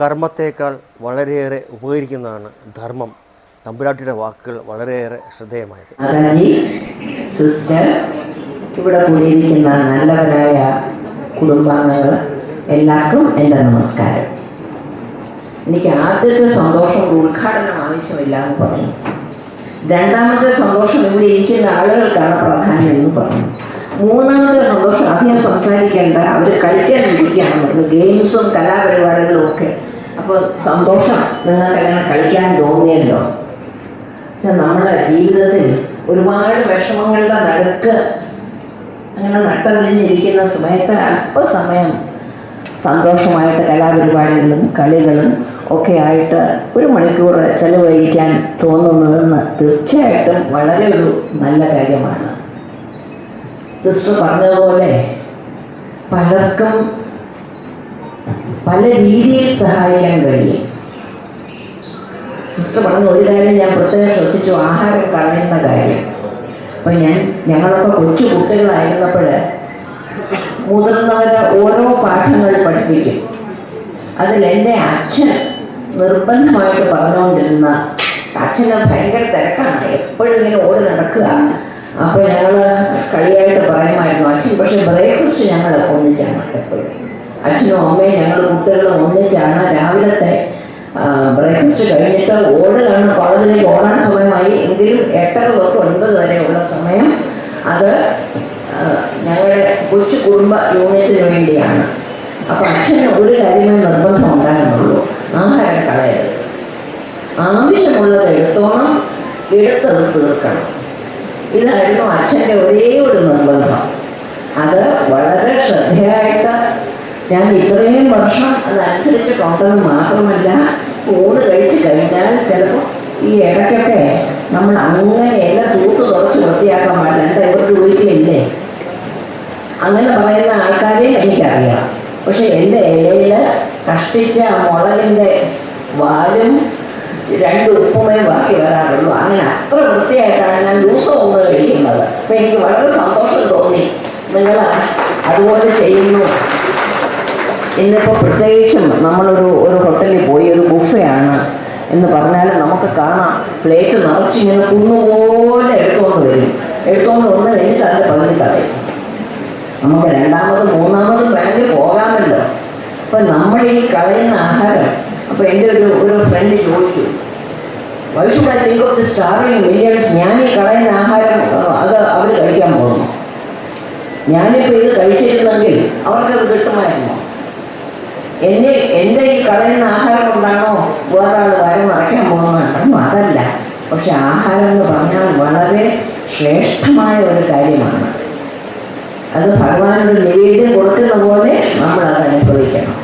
കർമ്മത്തേക്കാൾ വളരെയേറെ ഉപകരിക്കുന്നതാണ് ധർമ്മം. തമ്പുരാട്ടിയുടെ വാക്കുകൾ വളരെയേറെ ശ്രദ്ധേയമായത്. സിസ്റ്റർ ഇവിടെ കൂടിയിരിക്കുന്ന നല്ലവരായ കുടുംബാംഗങ്ങൾ എല്ലാവർക്കും എന്റെ നമസ്കാരം. എനിക്ക് ആദ്യത്തെ സന്തോഷം ഉദ്ഘാടനം ആവശ്യമില്ല എന്ന് പറഞ്ഞു രണ്ടാമത്തെ സന്തോഷം ഇവിടെ ഇരിക്കുന്ന ആളുകൾക്കാണ് പ്രാധാന്യം എന്ന് പറഞ്ഞു മൂന്നാമത്തെ സന്തോഷം അധികം സംസാരിക്കേണ്ട അവർ കളിക്കാൻ ഇരിക്കുകയാണ്. പറഞ്ഞു ഗെയിംസും കലാപരിപാടികളും ഒക്കെ അപ്പോൾ സന്തോഷം. നിങ്ങൾക്ക് അങ്ങനെ കളിക്കാൻ തോന്നിയല്ലോ. പക്ഷെ നമ്മുടെ ജീവിതത്തിൽ ഒരുപാട് വിഷമങ്ങളുടെ നടുക്ക് അങ്ങനെ നട്ടറിഞ്ഞിരിക്കുന്ന സമയത്ത് അല്പസമയം സന്തോഷമായിട്ട് കലാപരിപാടികളും കളികളും ഒക്കെ ആയിട്ട് ഒരു മണിക്കൂർ ചെലവഴിക്കാൻ തോന്നുന്നതെന്ന് തീർച്ചയായിട്ടും വളരെ ഒരു നല്ല കാര്യമാണ്. സിസ്റ്റർ പറഞ്ഞതുപോലെ പലർക്കും പല രീതിയിൽ സഹായിക്കാൻ കഴിയും. സിസ്റ്റർ പറഞ്ഞ ഒരു കാര്യം ഞാൻ പ്രത്യേകം ശ്രദ്ധിച്ചു. ആഹാരം കളയുന്ന കാര്യം. അപ്പം ഞാൻ ഞങ്ങളൊക്കെ കൊച്ചു കുട്ടികളായിരുന്നപ്പോൾ മുതിർന്നവരെ ഓരോ പാഠങ്ങൾ പഠിപ്പിക്കും. അതിൽ എന്റെ അച്ഛൻ നിർബന്ധമായിട്ട് പറഞ്ഞുകൊണ്ടിരുന്ന അച്ഛന് ഭയങ്കര തിരക്കാണ്. എപ്പോഴും ഇങ്ങനെ ഓടി നടക്കുക. അപ്പോൾ ഞങ്ങൾ കളിയായിട്ട് പറയുമായിരുന്നു. അച്ഛൻ പക്ഷേ ബ്രേക്ക്ഫാസ്റ്റ് ഞങ്ങൾ ഒന്നിച്ചാണ് എപ്പോഴും. അച്ഛനും അമ്മയും ഞങ്ങൾ കുട്ടികളും ഒന്നിച്ചാണ് രാവിലത്തെ ബ്രേക്ക്ഫാസ്റ്റ് കഴിഞ്ഞിട്ട് ഓടുകയാണ്. കോളേജിലേക്ക് ഓടാൻ സമയമായി. എങ്കിലും എട്ടര തൊട്ട് ഒൻപത് വരെയുള്ള സമയം അത് ഞങ്ങളുടെ കൊച്ചു കുടുംബ യൂണിറ്റിന് വേണ്ടിയാണ്. അപ്പം അച്ഛന് ഒരു കാര്യമേ നിർബന്ധം ഉണ്ടായിരുന്നുള്ളൂ. ആഹാരം കളയരുത്. ആവശ്യമുള്ളത് എടുത്തോണം എടുത്തത് തീർക്കണം. ഇതായിരുന്നു അച്ഛന്റെ ഒരേ ഒരു നിർബന്ധം. അത് വളരെ ശ്രദ്ധയായിട്ട് ഞാൻ ഇത്രയും വർഷം അതനുസരിച്ചിട്ടുണ്ടെന്ന് മാത്രമല്ല ഊണ് കഴിച്ച് കഴിഞ്ഞാൽ ചിലപ്പോൾ ഈ ഇടയ്ക്കൊക്കെ നമ്മൾ അങ്ങനെ എല്ലാം തൂത്ത് തുറച്ച് വൃത്തിയാക്കാൻ പാടില്ല. എന്താ ഇവർക്ക് വീട്ടിലില്ലേ അങ്ങനെ പറയുന്ന ആൾക്കാരെയും എനിക്കറിയാം. പക്ഷെ എന്റെ ഇലയിൽ കഷ്ടിച്ച മുളകിന്റെ വാലും രണ്ട് ഉപ്പുമേ ബാക്കി വരാറുള്ളൂ. അങ്ങനെ അത്ര വൃത്തിയായിട്ടാണ് ഞാൻ ദിവസം ഒന്ന് കഴിക്കുന്നത്. അപ്പം എനിക്ക് വളരെ സന്തോഷം തോന്നി. നിങ്ങൾ അതുപോലെ ചെയ്യുന്നു. ഇന്നിപ്പോൾ പ്രത്യേകിച്ചും നമ്മളൊരു ഒരു ഹോട്ടലിൽ പോയി ഒരു ബുഫയാണ് എന്ന് പറഞ്ഞാൽ നമുക്ക് കാണാം. പ്ലേറ്റ് നിറച്ചിങ്ങനെ കുന്നുപോലെ എടുത്തോണ്ട് വരും. എടുത്തോണ്ട് വന്ന് കഴിഞ്ഞിട്ട് അതിന്റെ പകുതി കളയും. നമുക്ക് രണ്ടാമതും മൂന്നാമതും വേണമെങ്കിൽ പോകാമല്ലോ. അപ്പം നമ്മൾ ഈ കളയുന്ന ആഹാരം അപ്പോൾ എന്റെ ഒരു ഒരു ഫ്രണ്ട് ചോദിച്ചു why should I think of the starving millions ഞാൻ ഈ കളയുന്ന ആഹാരം അത് അവർ കഴിക്കാൻ പോകുന്നു. ഞാനിപ്പോൾ ഇത് കഴിച്ചിരുന്നെങ്കിൽ അവർക്കത് കിട്ടുമായിരുന്നു? എന്നെ എന്റെ ഈ കളയുന്ന ആഹാരം കൊണ്ടാണോ വേറൊരാൾ വരം പോകുന്നതാണ് പോകുന്നത്? അതല്ല. പക്ഷെ ആഹാരം എന്ന് പറഞ്ഞാൽ വളരെ ശ്രേഷ്ഠമായ ഒരു കാര്യമാണ്. അത് ഭഗവാനൊരു നിവേദ്യം കൊടുക്കുന്ന പോലെ നമ്മൾ അത് അനുഭവിക്കണം.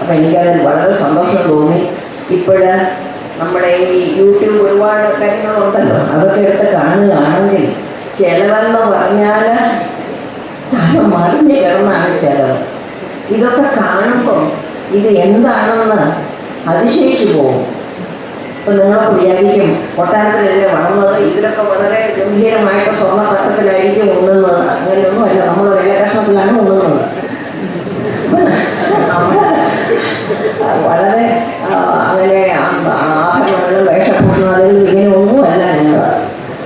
അപ്പം എനിക്കതിൽ വളരെ സന്തോഷം തോന്നി. ഇപ്പോഴ നമ്മുടെ ഈ യൂട്യൂബ് ഒരുപാട് കാര്യങ്ങളുണ്ടല്ലോ. അതൊക്കെ എടുത്ത് കാണുകയാണെങ്കിൽ ചിലവെന്ന് പറഞ്ഞാൽ മറിഞ്ഞ് കിടന്നാണ് ചിലവ്. ഇതൊക്കെ കാണുമ്പോൾ ഇത് എന്താണെന്ന് അതിശയിച്ചു പോകും. ഇപ്പം നിങ്ങളൊക്കെ വിചാരിക്കും കൊട്ടാരത്തിലെതിരെ വളർന്നത്? ഇതിലൊക്കെ വളരെ ഗംഭീരമായിട്ട് സ്വർണ തട്ടത്തിലായിരിക്കും ഉണ്ണുന്നത്. അങ്ങനെയൊന്നും അല്ല നമ്മൾ വിലകഷ്ണത്തിലാണ് ഉണ്ണുന്നത്. വളരെ അങ്ങനെ ആ- ആഭരണങ്ങളും വേഷഭൂഷണങ്ങളും ഇങ്ങനെ ഒന്നുമല്ല ഞങ്ങൾ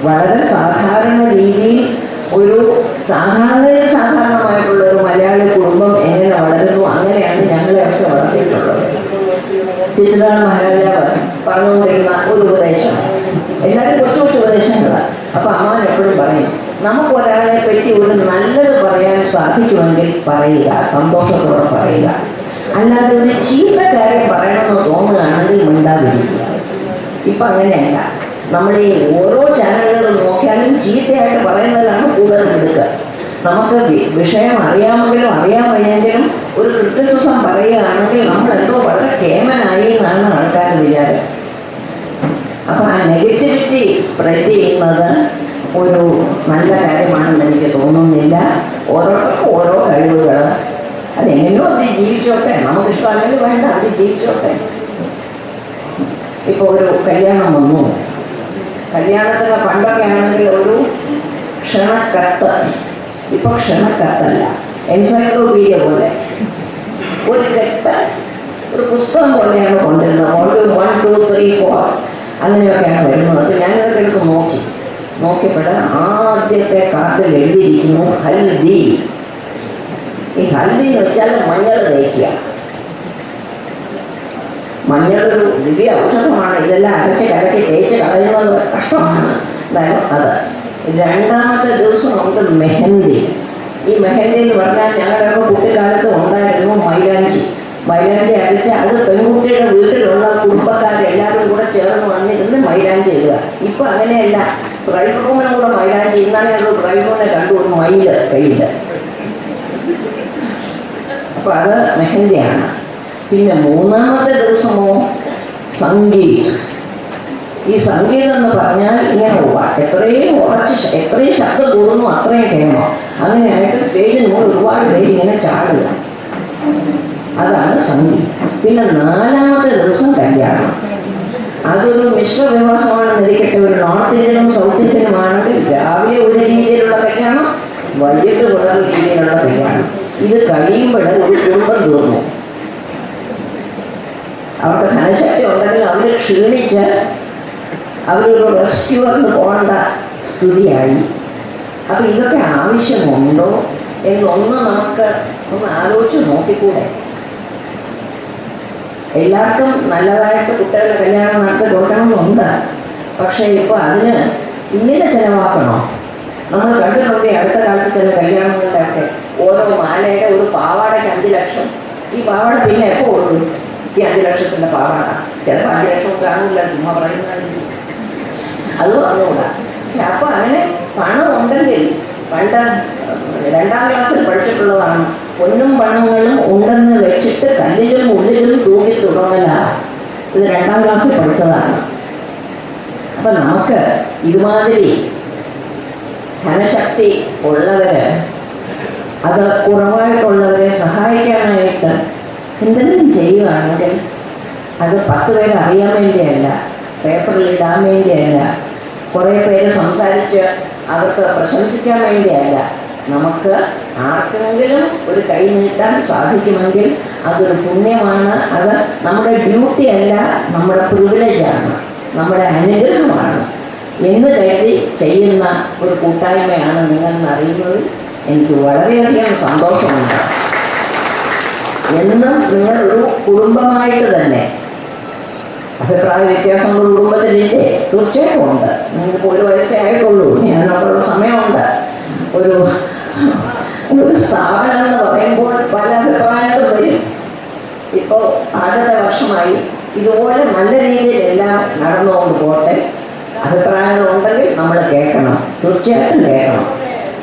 വളരെ സാധാരണ രീതിയിൽ ഒരു സാധാരണ സാധാരണമായിട്ടുള്ള ഒരു മലയാളി കുടുംബം എങ്ങനെ വളരുന്നു അങ്ങനെയാണ് ഞങ്ങളെയൊക്കെ വളർത്തിയിട്ടുള്ളത് ചിത്രകാല മഹാരാജാവ് പറഞ്ഞുകൊണ്ടിരുന്ന ഒരു ഉപദേശം എല്ലാവരും കൊച്ചു കൊച്ചു ഉപദേശങ്ങളാണ് അപ്പൊ അമ്മാൻ എപ്പോഴും പറയും നമുക്ക് ഒരാളെ പറ്റി ഒരു നല്ലത് പറയാൻ സാധിക്കുമെങ്കിൽ പറയുക സന്തോഷത്തോടെ പറയുക. അല്ലാതെ ഒരു ചീത്ത കാര്യം പറയണമെന്ന് തോന്നുകയാണെങ്കിൽ മിണ്ടാതിരിക്കുക. ഇപ്പൊ അങ്ങനെയല്ല. നമ്മൾ ഈ ഓരോ ചാനലുകളും നോക്കിയാലും ചീത്തയായിട്ട് പറയുന്നതിലാണ് കൂടുതൽ എടുക്കുക. നമുക്ക് വിഷയം അറിയാമെങ്കിലും അറിയാൻ ഒരു ക്രിറ്റിസിസം പറയുകയാണെങ്കിൽ നമ്മൾ എന്തോ വളരെ കേമനായി എന്നാണ് ആൾക്കാർ വിചാരം. അപ്പൊ ആ നെഗറ്റിവിറ്റി സ്പ്രെഡ് ചെയ്യുന്നത് ഒരു നല്ല കാര്യമാണെന്ന് എനിക്ക് തോന്നുന്നില്ല. ഓരോരുത്തർക്കും ഓരോ കഴിവുകൾ അതെങ്ങനെയോ അത് ജീവിച്ചോട്ടെ. നമുക്ക് ഇഷ്ടമല്ലെങ്കിൽ വേണ്ട അത് ജീവിച്ചോട്ടെ. ഇപ്പോൾ ഒരു കല്യാണം വന്നു. കല്യാണത്തിന് പണ്ടൊക്കെ ആണെങ്കിൽ ഒരു ക്ഷണക്കത്ത്. ഇപ്പൊ ക്ഷണക്കത്തല്ല. എൻസൈക്ലോപീഡിയ പോലെ. ഒരു കത്ത് ഒരു പുസ്തകം പോലെയാണ് കൊണ്ടിരുന്നത് two one two three four അങ്ങനെയൊക്കെയാണ് വരുന്നത് അപ്പോൾ ഞാനതൊക്കെ എടുത്ത് നോക്കി നോക്കിയപ്പോൾ ആദ്യത്തെ കാർഡിൽ എഴുതിയിരിക്കുന്നു ഹൽദി. ഈ ഹൽദി എന്ന് വെച്ചാൽ മഞ്ഞൾ തേക്കുക. മഞ്ഞൾ ഒരു ദിവ്യ ഔഷധമാണ്. ഇതെല്ലാം അരച്ച് കലക്കി തേച്ച് കളയുന്നത് കഷ്ടമാണ്. അത് രണ്ടാമത്തെ ദിവസം നമുക്ക് മെഹന്തി. ഈ മെഹന്തി എന്ന് പറഞ്ഞാൽ ഞങ്ങളുടെയൊക്കെ കുട്ടിക്കാലത്ത് ഉണ്ടായിരുന്നു മൈലാഞ്ചി. മൈലാഞ്ചി അടിച്ച് അത് പെൺകുട്ടിയുടെ വീട്ടിലുള്ള കുടുംബക്കാരെല്ലാവരും കൂടെ ചേർന്ന് വന്നിരുന്ന് മൈലാഞ്ചി ഇടുക. ഇപ്പം അങ്ങനെയല്ല. ബ്രൈഡ് റൂമിനും കൂടെ മൈലാക്കി ഇന്നലെ ഞങ്ങൾ ഡ്രൈവ് റൂമിനെ കണ്ടു ഒരു മൈൽ കയ്യിൽ അപ്പൊ അത് മെഹന്തിയാണ്. പിന്നെ മൂന്നാമത്തെ ദിവസമോ സംഗീത്. ഈ സംഗീതം എന്ന് പറഞ്ഞാൽ ഇങ്ങനെ. എത്രയും ഉറച്ച് എത്രയും ശബ്ദം കൂടുന്നു അത്രയും കേമോ അങ്ങനെയായിട്ട് സ്റ്റേജിൽ മുകളിൽ ഒരുപാട് പേര് ഇങ്ങനെ ചാടുക. അതാണ് സംഗീതം. പിന്നെ നാലാമത്തെ ദിവസം കല്യാണം. അതൊരു മിശ്ര വിവാഹമാണെന്ന് ഇരിക്കട്ടെ ഒരു നോർത്ത് ഇന്ത്യനും സൗത്ത് രാവിലെ ഒരു രീതിയിലുള്ള കല്യാണം വൈകിട്ട് വേറെ രീതിയിലുള്ള കല്യാണം. ഇത് കഴിയുമ്പോൾ ഒരു കുടുംബം തീർന്നു. അവർക്ക് ധനശക്തി ഉണ്ടെങ്കിൽ അവർ ക്ഷീണിച്ച് അവരൊരു റെസ്ക്യൂറിന് പോകേണ്ട സ്ഥിതിയായി. അപ്പം ഇതൊക്കെ ആവശ്യമുണ്ടോ എന്നൊന്ന് നമുക്ക് ഒന്ന് ആലോചിച്ച് നോക്കിക്കൂടെ. എല്ലാവർക്കും നല്ലതായിട്ട് കുട്ടികളുടെ കല്യാണം നടത്തി കൊടുക്കണമെന്നുണ്ട്. പക്ഷേ ഇപ്പോൾ അതിന് ഇങ്ങനെ ചിലവാക്കണോ? നമ്മൾ കണ്ടിട്ടുണ്ട് അടുത്ത കാലത്ത് ചില കല്യാണങ്ങളിലൊക്കെ ഓരോ മാലയുടെ ഒരു പാവാടയ്ക്ക് അഞ്ച് ലക്ഷം. ഈ പാവാട പിന്നെ എപ്പോൾ കൊടുക്കും? ഈ അഞ്ച് ലക്ഷത്തിന്റെ പാവാട. ചിലപ്പോൾ അഞ്ച് ലക്ഷം കാണില്ല ചുമ്മാ പറയുന്നത് അതും അതുകൂടാ. അപ്പോൾ അങ്ങനെ പണം ഉണ്ടെങ്കിൽ പണ്ട് രണ്ടാം ക്ലാസ്സിൽ പഠിച്ചിട്ടുള്ളതാണ് പൊന്നും പണങ്ങളും ഉണ്ടെന്ന് വെച്ചിട്ട് കല്ലിലും ഉള്ളിലും തൂങ്ങി തുടങ്ങല ഇത് രണ്ടാം ക്ലാസ്സിൽ പഠിച്ചതാണ്. അപ്പൊ നമുക്ക് ഇതുമാതിരി ധനശക്തി ഉള്ളവര് അത് കുറവായിട്ടുള്ളവരെ സഹായിക്കാനായിട്ട് എന്തെങ്കിലും ചെയ്യുകയാണെങ്കിൽ അത് പത്ത് പേര് അറിയാൻ വേണ്ടിയല്ല പേപ്പറിൽ ഇടാൻ വേണ്ടിയല്ല കുറേ പേര് സംസാരിച്ച് അവർക്ക് പ്രശംസിക്കാൻ വേണ്ടിയല്ല നമുക്ക് ആർക്കെങ്കിലും ഒരു കൈ നീട്ടാൻ സാധിക്കുമെങ്കിൽ അതൊരു പുണ്യമാണ്. അത് നമ്മുടെ ഡ്യൂട്ടി അല്ല നമ്മുടെ പ്രിവിലേജാണ് നമ്മുടെ അനുഗ്രഹമാണ്. എന്ന് കരുതി ചെയ്യുന്ന ഒരു കൂട്ടായ്മയാണ് നിങ്ങൾ അറിയുന്നത് എനിക്ക് വളരെയധികം സന്തോഷമുണ്ട്. എന്നും നിങ്ങൾ ഒരു കുടുംബമായിട്ട് തന്നെ. അഭിപ്രായ വ്യത്യാസങ്ങൾ കുടുംബത്തിലില്ലേ? തീർച്ചയായിട്ടും ഉണ്ട്. നിങ്ങൾക്ക് ഒരു വയസ്സേ ആയിട്ടുള്ളൂ. ഞാൻ അതിനോടുള്ള സമയമുണ്ട്. ഒരു ഒരു സ്ഥാപനം എന്ന് പറയുമ്പോൾ പല അഭിപ്രായങ്ങളും വരും. ഇപ്പോൾ ആദ്യത്തെ വർഷമായി ഇതുപോലെ നല്ല രീതിയിൽ എല്ലാം നടന്നുകൊണ്ട് പോട്ടെ. അഭിപ്രായങ്ങൾ ഉണ്ടെങ്കിൽ നമ്മൾ കേൾക്കണം. തീർച്ചയായിട്ടും കേൾക്കണം.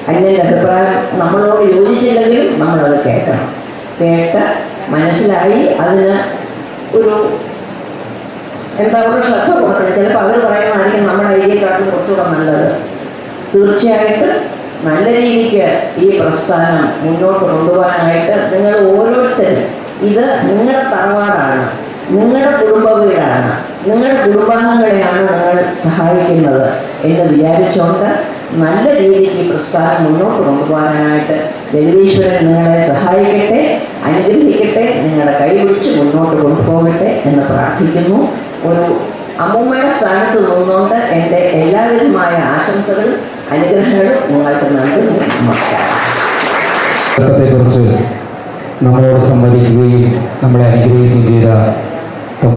അന്യന്റെ അഭിപ്രായം നമ്മളോട് യോജിച്ചില്ലെങ്കിലും നമ്മളത് കേൾക്കണം. കേട്ട് മനസ്സിലായി അതിന് ഒരു എന്താ ഒരു ശ്രദ്ധ കൊടുക്കണം. ചിലപ്പോൾ അവർ പറയുന്നതായിരിക്കും നമ്മുടെ ഐഡിയക്കാട്ടിലും കുറച്ചുകൂടെ നല്ലത്. തീർച്ചയായിട്ടും നല്ല രീതിക്ക് ഈ പ്രസ്ഥാനം മുന്നോട്ട് കൊണ്ടുപോകാനായിട്ട് നിങ്ങൾ ഓരോരുത്തരും ഇത് നിങ്ങളുടെ തറവാടാണ് നിങ്ങളുടെ കുടുംബ വീടാണ് നിങ്ങളുടെ കുടുംബാംഗങ്ങളെയാണ് നിങ്ങൾ സഹായിക്കുന്നത് എന്ന് വിചാരിച്ചുകൊണ്ട് നല്ല രീതിക്ക് ഈ പ്രസ്ഥാനം മുന്നോട്ട് കൊണ്ടുപോകാനായിട്ട് ജഗദീശ്വരൻ നിങ്ങളെ സഹായിക്കട്ടെ അനുഗ്രഹിക്കട്ടെ നിങ്ങളുടെ കൈ പിടിച്ച് മുന്നോട്ട് കൊണ്ടുപോകട്ടെ എന്ന് പ്രാർത്ഥിക്കുന്നു. ഒരു അമ്മൂമ്മയുടെ സ്ഥാനത്ത് നിന്നുകൊണ്ട് എന്റെ എല്ലാവിധമായ ആശംസകളും അനുഗ്രഹങ്ങളും നിങ്ങൾക്ക് നൽകുന്നു. കുറിച്ച് നമ്മളോട് സംവദിക്കുകയും നമ്മളെ അനുഗ്രഹിക്കുകയും ചെയ്ത